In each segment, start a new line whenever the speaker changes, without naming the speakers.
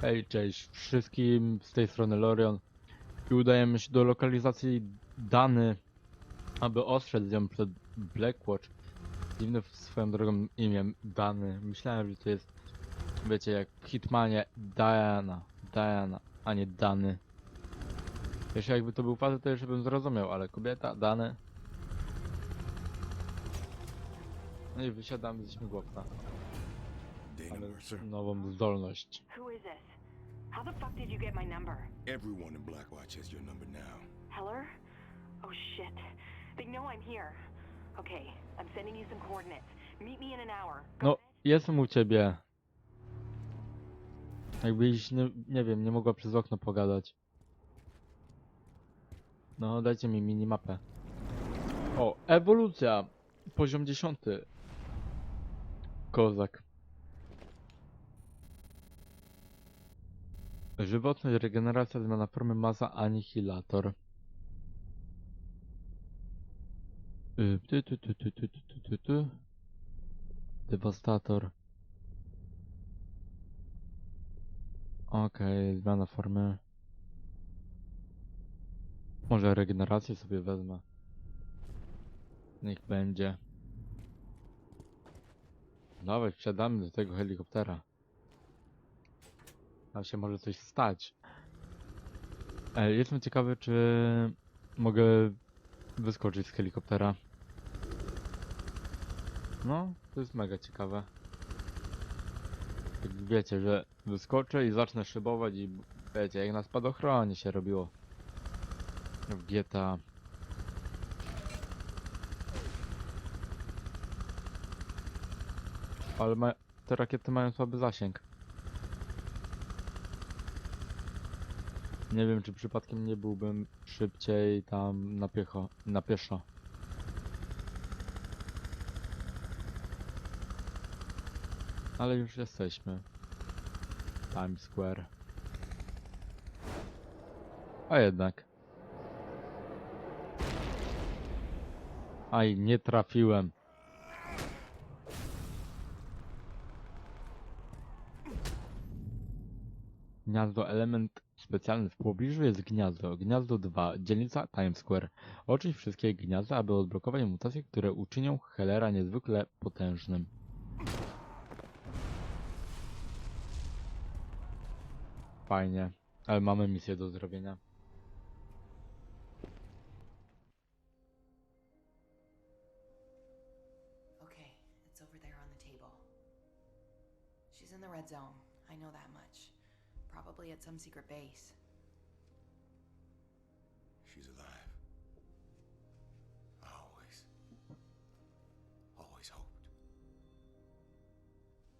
Hej, cześć wszystkim, z tej strony Lorion i udajemy się do lokalizacji Dany, aby ostrzec ją przed Blackwatch. Dziwne swoją drogą imię Dany. Myślałem, że to jest, wiecie, jak w Hitmanie Diana, Diana, a nie Dany. Jeszcze jakby to był facet, to jeszcze bym zrozumiał, ale kobieta, Dany. No i wysiadamy ze śmigłowca.
Dana Mercer.
nową zdolność.
Who is this? How the fuck did you get my number?
Everyone in Blackwatch has your number now.
Heller? Oh shit. They know I'm here. Okay, I'm sending you some coordinates. Meet me in an hour. Got
No, jestem u ciebie. Jakbyś, nie, nie wiem, nie mogła przez okno pogadać. No, dajcie mi minimapę. O, ewolucja! Poziom 10. Kozak. Żywotność, regeneracja, zmiana formy, masa, anihilator. Ty, ty, ty, ty, ty, ty, ty, ty. Dewastator. Okej, okay, zmiana formy. Może regenerację sobie wezmę. Niech będzie. Nawet wsiadamy do tego helikoptera. Tam się może coś stać. E, jestem ciekawy, czy mogę wyskoczyć z helikoptera. No, to jest mega ciekawe. Jak wiecie, że wyskoczę i zacznę szybować i wiecie, jak na spadochronie się robiło. W GTA. Ale ma... te rakiety mają słaby zasięg. Nie wiem, czy przypadkiem nie byłbym szybciej tam na piecho, na pieszo. Ale już jesteśmy. Times Square. A jednak. Aj, nie trafiłem. Gniazdo, element specjalny w pobliżu jest gniazdo. Gniazdo 2, dzielnica Times Square. Oczyść wszystkie gniazda, aby odblokować mutacje, które uczynią Hellera niezwykle potężnym. Fajnie, ale mamy misję do zrobienia.
She's in the red zone. Probably at some secret base.
She's alive. I always, always hoped.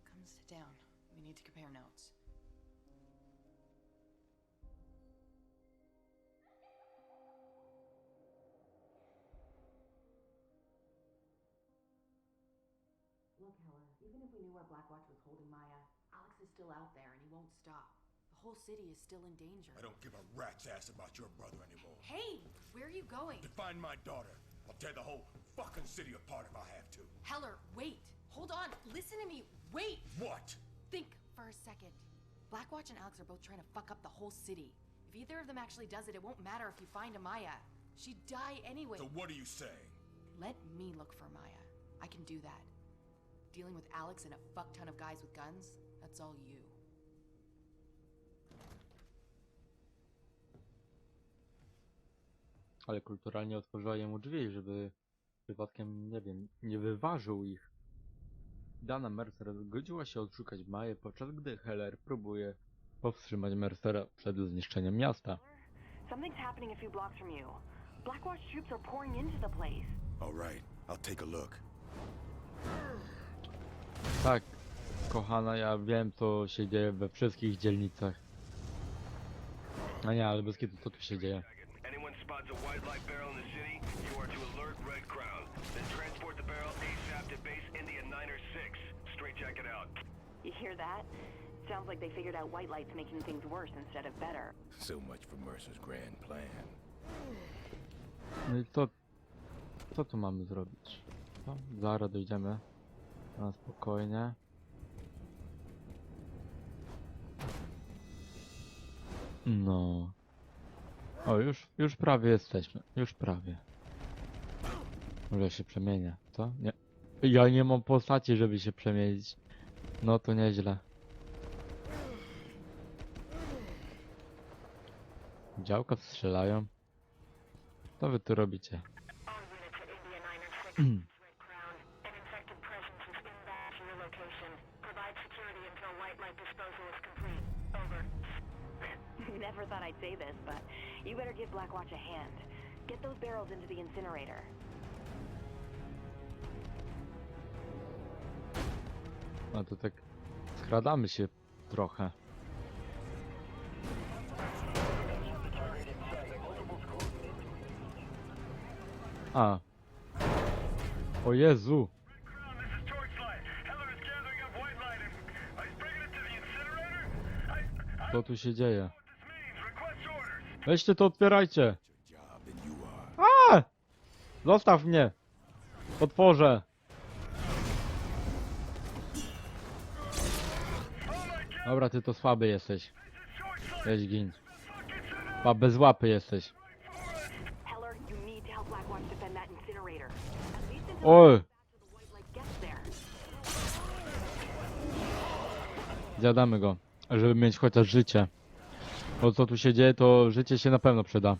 Come sit down. We need to compare notes.
Look, Heller, even if we knew where Blackwatch was holding Maya, Alex is still out there and he won't stop.
The whole city is still in danger.
I don't give a rat's ass about your brother anymore.
Hey, where are you going?
To find my daughter, I'll tear the whole fucking city apart if I have to.
Heller, wait. Hold on. Listen to me. Wait.
What?
Think for a second. Blackwatch and Alex are both trying to fuck up the whole city. If either of them actually does it, it won't matter if you find Amaya. She'd die anyway.
So what are you saying?
Let me look for Maya. I can do that. Dealing with Alex and a fuck ton of guys with guns, that's all you.
Ale kulturalnie otworzyła jemu drzwi, żeby przypadkiem, nie wiem, nie wyważył ich. Dana Mercer zgodziła się odszukać Maję, podczas gdy Heller próbuje powstrzymać Mercera przed zniszczeniem miasta.
Something's happening a few blocks from you. Blackwatch troops are pouring into the place.
All right, I'll take a look.
Tak, kochana, ja wiem co się dzieje we wszystkich dzielnicach. A nie, ale bez kiedy co tu się dzieje?
Spots a white light barrel in the city, you are to alert Red Crown. Then transport the barrel ASAP to base India 9 or 6. Straight check it out.
You hear that? Sounds like they figured out white light's making things worse instead of better.
So much for Mercer's grand plan.
No i co, co tu mamy zrobić? No, zaraz dojdziemy. Na spokojnie. No. O, już, już prawie jesteśmy. Już prawie. Może się przemienię, co? Nie. Ja nie mam postaci, żeby się przemienić. No to nieźle. Działka strzelają. Co wy tu robicie?
All units at India 9 and 6, Red Crown. An infected presence is inbound to your location. Provide security until white light disposal is complete. Over. Never thought I'd say this, but you better give Blackwatch a hand. Get those barrels into the incinerator.
No to tak skradamy się trochę. A. O Jezu. Co tu się dzieje?
what this means. Request orders.
Weźcie to otwierajcie. A! Zostaw mnie. Otworzę. Dobra, ty to słaby jesteś. Weź gin. Pa, bez łapy jesteś. Oj! Zjadamy go, żeby mieć chociaż życie. Bo co tu się dzieje, to życie się na pewno przyda.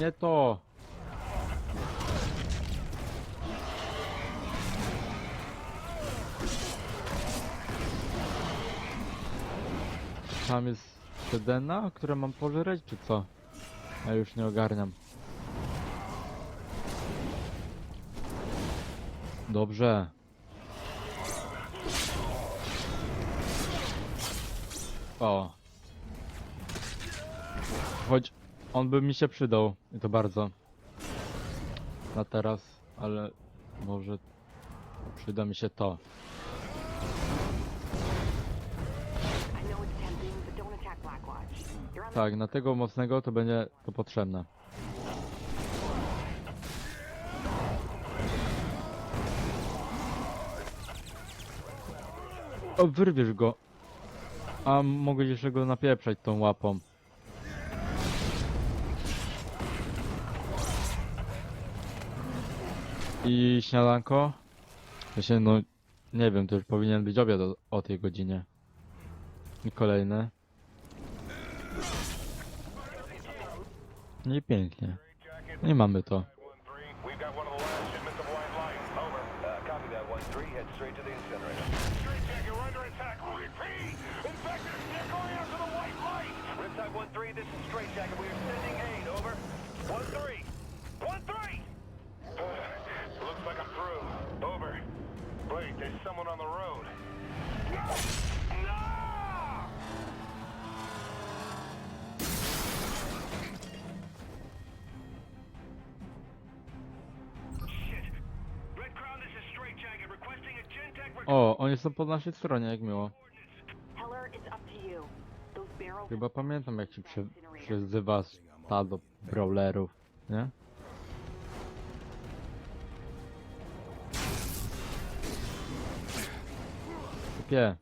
Nie to. Tam jest sedena, które mam pożreć, czy co? Ja już nie ogarniam. Dobrze. O. Choć on by mi się przydał. I to bardzo. Na teraz, ale może przyda mi się to. Tak, na tego mocnego to będzie to potrzebne. O, wyrwiesz go. A mogę jeszcze go napieprzać tą łapą. I śniadanko? Właśnie, no, nie wiem, to już powinien być obiad o, o tej godzinie. I kolejny. No i pięknie. I mamy to.
1-3, we've got one of the last shipments of white light. Over. Uh, copy that 1-3. Head straight to the incinerator. Straight check, you're under attack. Repeat! Infected, they're going after the white light! Riptide 1-3, this is Straight Jacket. We are sending aid. Over. 1-3. 1-3! Looks like I'm through. Over. Wait, there's someone on the road. No! No! Shit. Red Crown, this is Straight Jacket requesting a Gentech
O, oni są po naszej stronie, jak miło. Chyba pamiętam jak się przy, przyzywa stado brawlerów, nie? Kupie.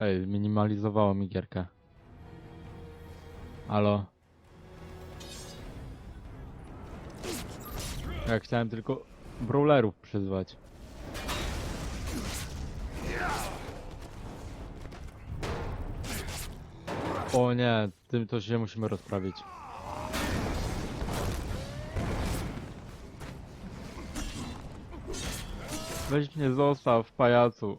Ej, minimalizowało mi gierkę. Halo? Ja chciałem tylko brawlerów przyzwać. O nie, tym to się musimy rozprawić. Weź mnie zostaw, pajacu.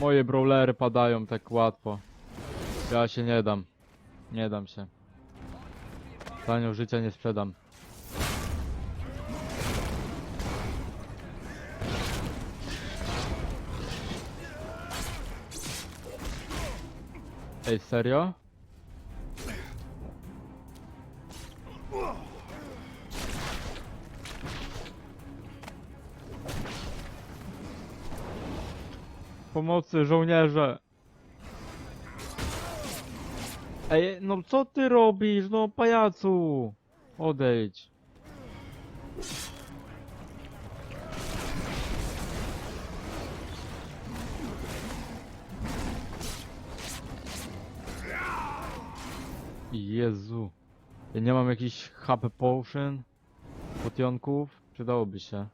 Moje brawlery padają tak łatwo. Ja się nie dam. Nie dam się. Tanio życia nie sprzedam. Ej, serio? Pomocy, żołnierze! Ej, no co ty robisz, no pajacu? Odejdź. Jezu. Ja nie mam jakichś HP potion? Potionków? Przydałoby się.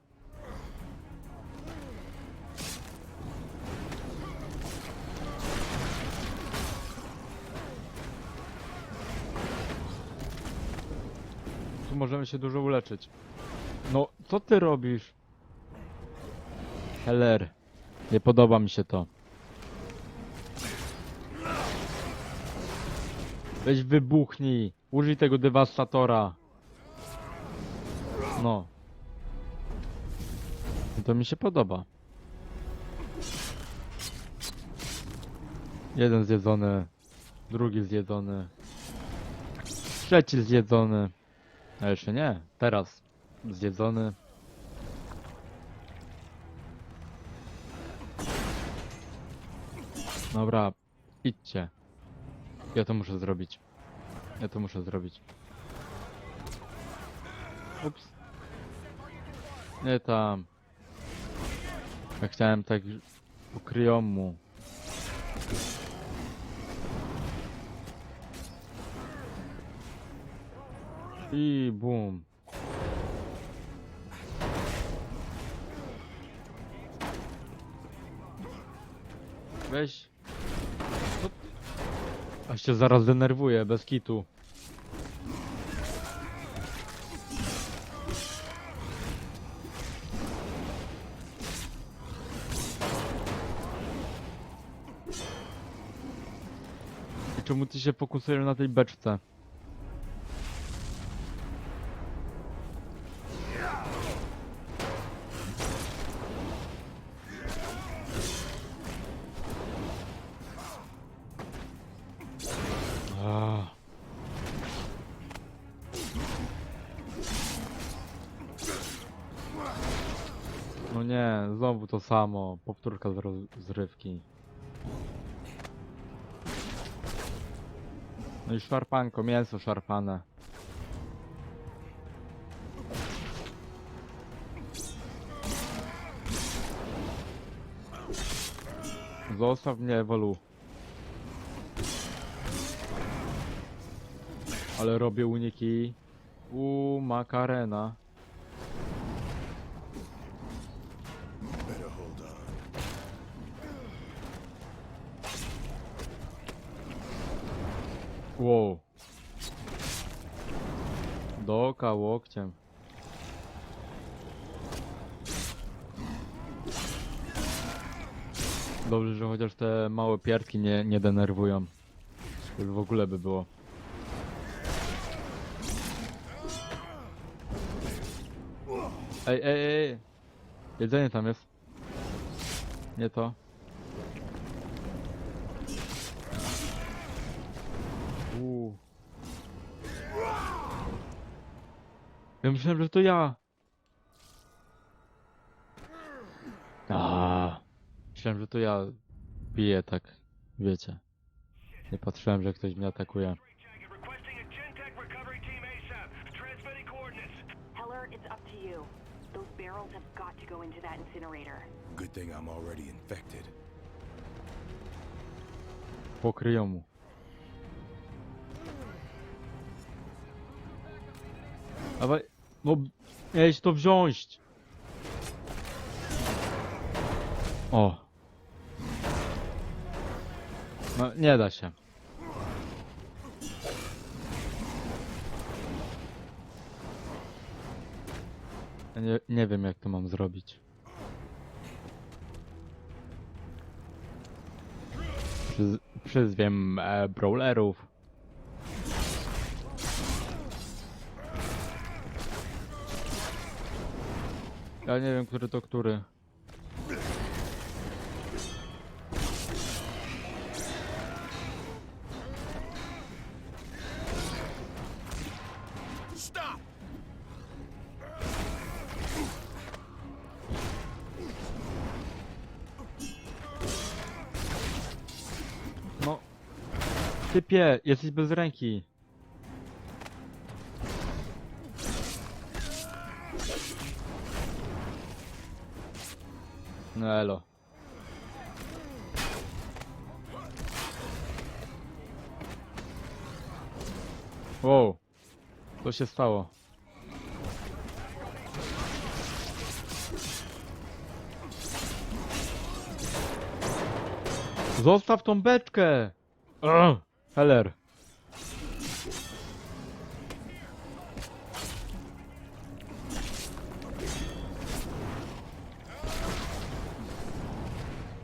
Tu możemy się dużo uleczyć. No, co ty robisz? Heller. Nie podoba mi się to. Weź wybuchnij. Użyj tego dewastatora. No. To mi się podoba. Jeden zjedzony. Drugi zjedzony. Trzeci zjedzony. A jeszcze nie. Teraz zjedzony. Dobra, idźcie. Ja to muszę zrobić. Ja to muszę zrobić. Ups. Nie tam. Ja chciałem tak ukryją mu. I bum. Aż się zaraz denerwuję, bez kitu. Czemu ty się fokusujesz na tej beczce? No nie, znowu to samo. Powtórka z rozrywki. No i szarpanko, mięso szarpane. Zostaw mnie, Ewolu. Ale robię uniki. U makarena. Wow. Doka łokciem. Dobrze, że chociaż te małe pierdki nie, nie denerwują. W ogóle by było. Ej, ej, ej! Jedzenie tam jest. Nie to. Uuu. Ja myślałem, że to ja. A, myślałem, że to ja biję tak, wiecie. Nie patrzyłem, że ktoś mnie atakuje.
Jacket requesting a Gentech recovery team ASAP. Transmitting coordinates.
Heller, it's up to you. Those barrels have got to go into that incinerator.
Good thing I'm already infected.
Pokryją mu. Dawaj, no, miałeś to wziąć. O. No, nie da się. Nie, nie wiem jak to mam zrobić. Przyz, przyzwiem e, brawlerów. Ja nie wiem, który to który. Typie, jesteś bez ręki. No elo. Wow. Co się stało? Zostaw tą beczkę! Ugh, Heller.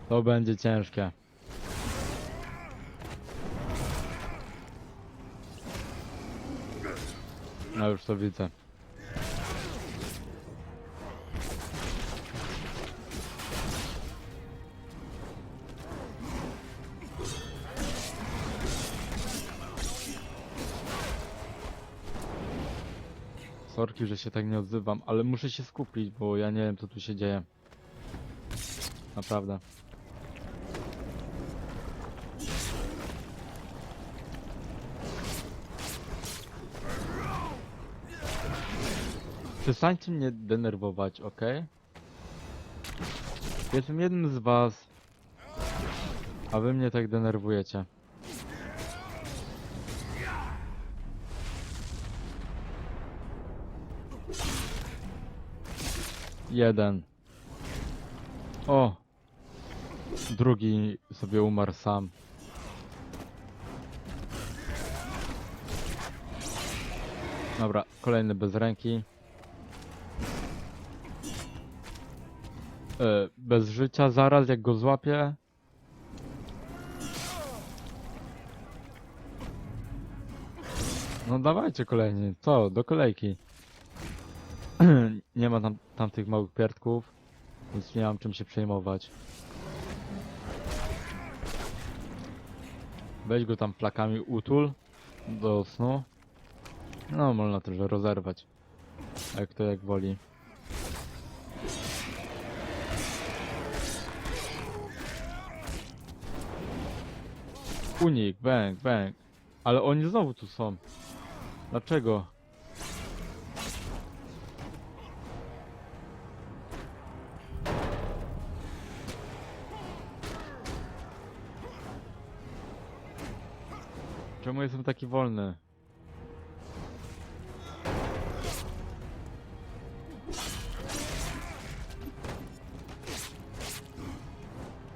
To będzie ciężkie. No już to widzę. Że się tak nie odzywam, ale muszę się skupić, bo ja nie wiem co tu się dzieje. Naprawdę. Przestańcie mnie denerwować, ok? Jestem jednym z was, a wy mnie tak denerwujecie. Jeden. O! Drugi sobie umarł sam. Dobra, kolejny bez ręki. E, bez życia zaraz jak go złapię. No dawajcie kolejny, co? Do kolejki. Nie ma tam, tam tych małych pierdków, więc nie mam czym się przejmować. Weź go tam plakami utul do snu. No, można też rozerwać. Jak to jak woli. Unik, bang, bang. Ale oni znowu tu są. Dlaczego? Czemu jestem taki wolny?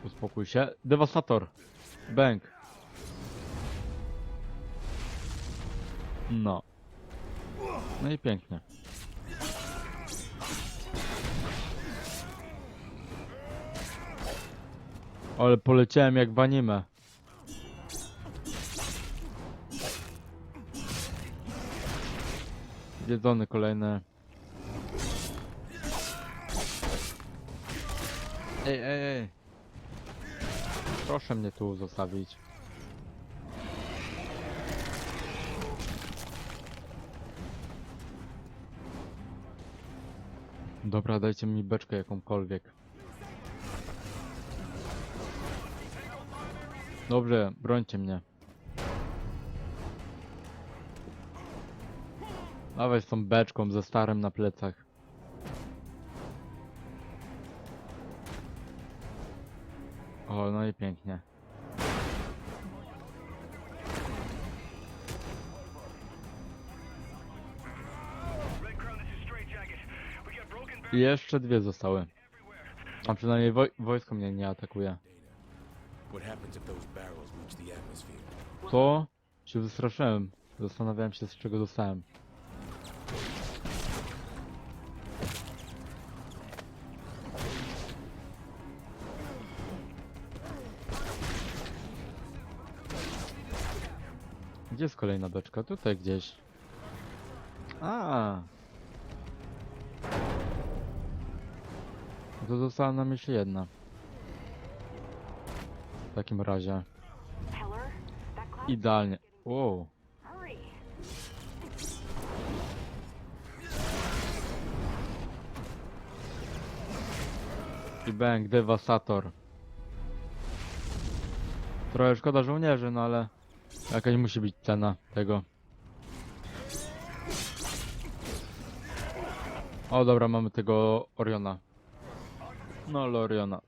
Uspokój się. Devastator. Bang. No. No i pięknie. Ale poleciałem jak w anime. Jedzony kolejny. Ej, ej, ej. Proszę mnie tu zostawić. Dobra, dajcie mi beczkę jakąkolwiek. Dobrze, brońcie mnie. Dawaj z tą beczką ze starym na plecach. O, no i pięknie. I jeszcze dwie zostały. A przynajmniej woj wojsko mnie nie atakuje. To się wystraszyłem. Zastanawiałem się z czego dostałem. Gdzie jest kolejna beczka? Tutaj gdzieś. A. To została nam jeszcze jedna. W takim razie. Idealnie. Wow. I bang, dewastator. Trochę szkoda żołnierzy, no ale jakaś musi być cena tego. O dobra, mamy tego Oriona. No Loriona.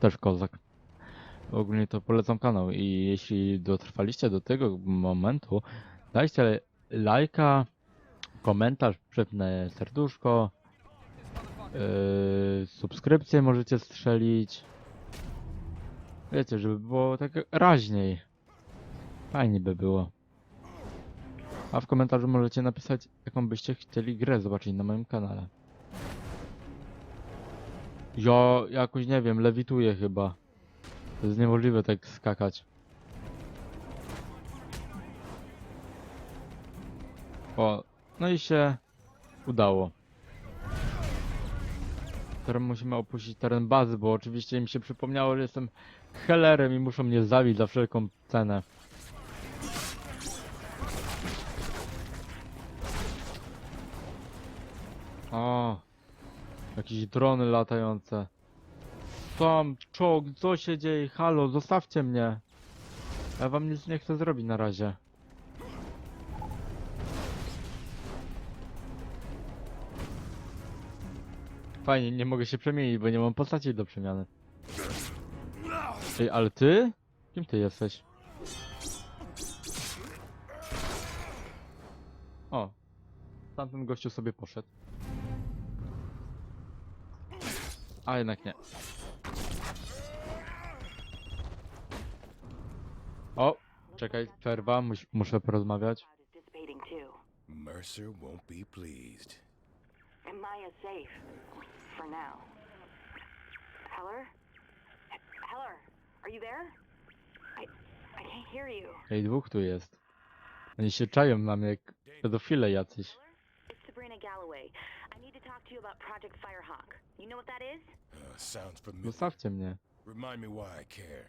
Też kozak. Ogólnie to polecam kanał i jeśli dotrwaliście do tego momentu, dajcie lajka, komentarz, przypnę serduszko, yy, subskrypcję możecie strzelić. Wiecie, żeby było tak raźniej. Fajnie by było. A w komentarzu możecie napisać, jaką byście chcieli grę zobaczyć na moim kanale. Ja jakoś nie wiem, lewituję chyba. To jest niemożliwe tak skakać. O, no i się udało. Teraz musimy opuścić teren bazy, bo oczywiście im się przypomniało, że jestem hellerem i muszą mnie zabić za wszelką cenę. O, jakieś drony latające. Tam, czołg, co się dzieje? Halo, zostawcie mnie. Ja wam nic nie chcę zrobić na razie. Fajnie, nie mogę się przemienić, bo nie mam postaci do przemiany. Ej, ale ty? Kim ty jesteś? O, tamten gościu sobie poszedł. A jednak nie. O, czekaj, przerwa, mus muszę porozmawiać.
Too.
Mercer won't be pleased.
And Maya's safe. For now. Heller? H- Heller, are you there? I I can't hear you.
Ej, dwóch tu jest. Oni się czają na mnie jak pedofile jacyś.
It's Sabrina Galloway. Talk to you about Project Firehawk. You know what that is?
Uh, sounds familiar.
Zostawcie mnie.
Remind me why I care.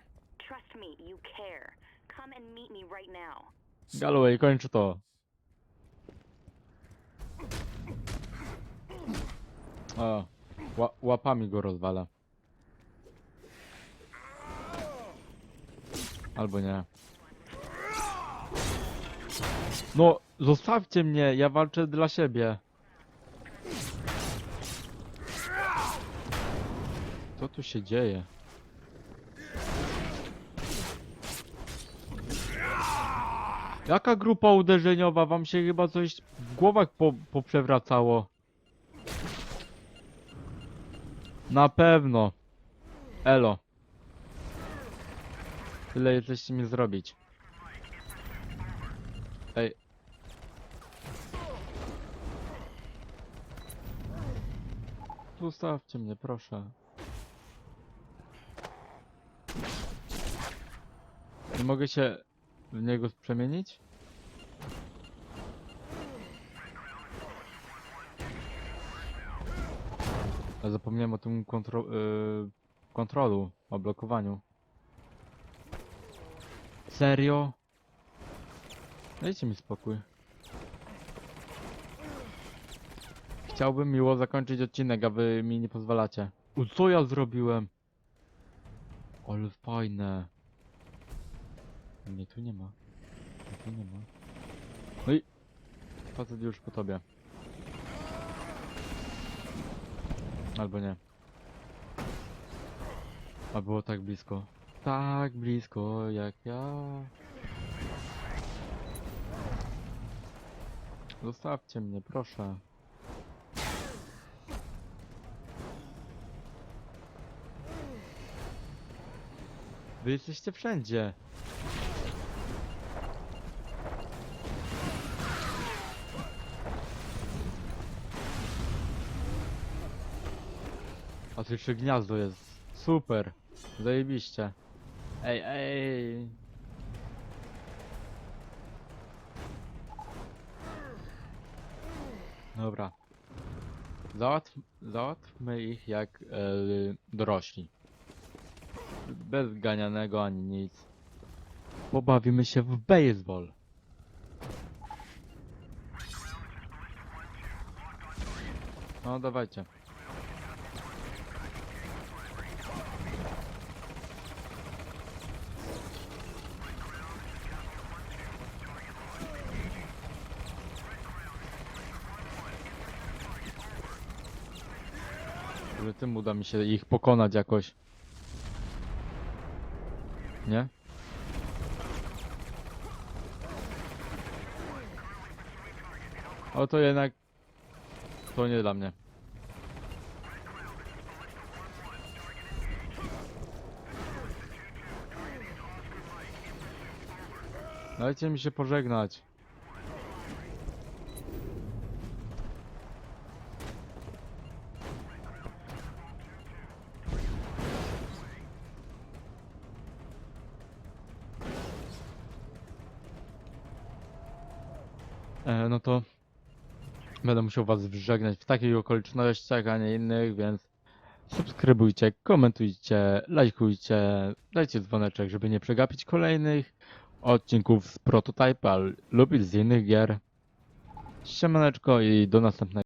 Trust me, you care. Come and meet me right now.
Galloway, kończ to. O, ła łapami go rozwala. Albo nie. No, zostawcie mnie, ja walczę dla siebie. Co tu się dzieje? Jaka grupa uderzeniowa? Wam się chyba coś w głowach po, poprzewracało. Na pewno. Elo. Tyle jesteście mi zrobić. Ej. Zostawcie mnie, proszę. Nie mogę się w niego przemienić? Zapomniałem o tym kontro yy, kontrolu, o blokowaniu. Serio? Dajcie mi spokój. Chciałbym miło zakończyć odcinek, a wy mi nie pozwalacie. U, co ja zrobiłem? Ale fajne. Mnie tu nie ma. Mnie tu nie ma. No i... Facet już po tobie. Albo nie. A było tak blisko. Tak blisko jak ja. Zostawcie mnie, proszę. Wy jesteście wszędzie. A tu gniazdo jest. Super. Zajebiście. Ej, ej. Dobra. Załatw, załatwmy ich jak e, dorośli. Bez ganianego ani nic. Pobawimy się w baseball. No dawajcie. Tym uda mi się ich pokonać jakoś. Nie? O to jednak... To nie dla mnie. Dajcie mi się pożegnać. Musiał was żegnać w takich okolicznościach, a nie innych, więc subskrybujcie, komentujcie, lajkujcie, dajcie dzwoneczek, żeby nie przegapić kolejnych odcinków z Prototype lub z innych gier. Siemaneczko i do następnego.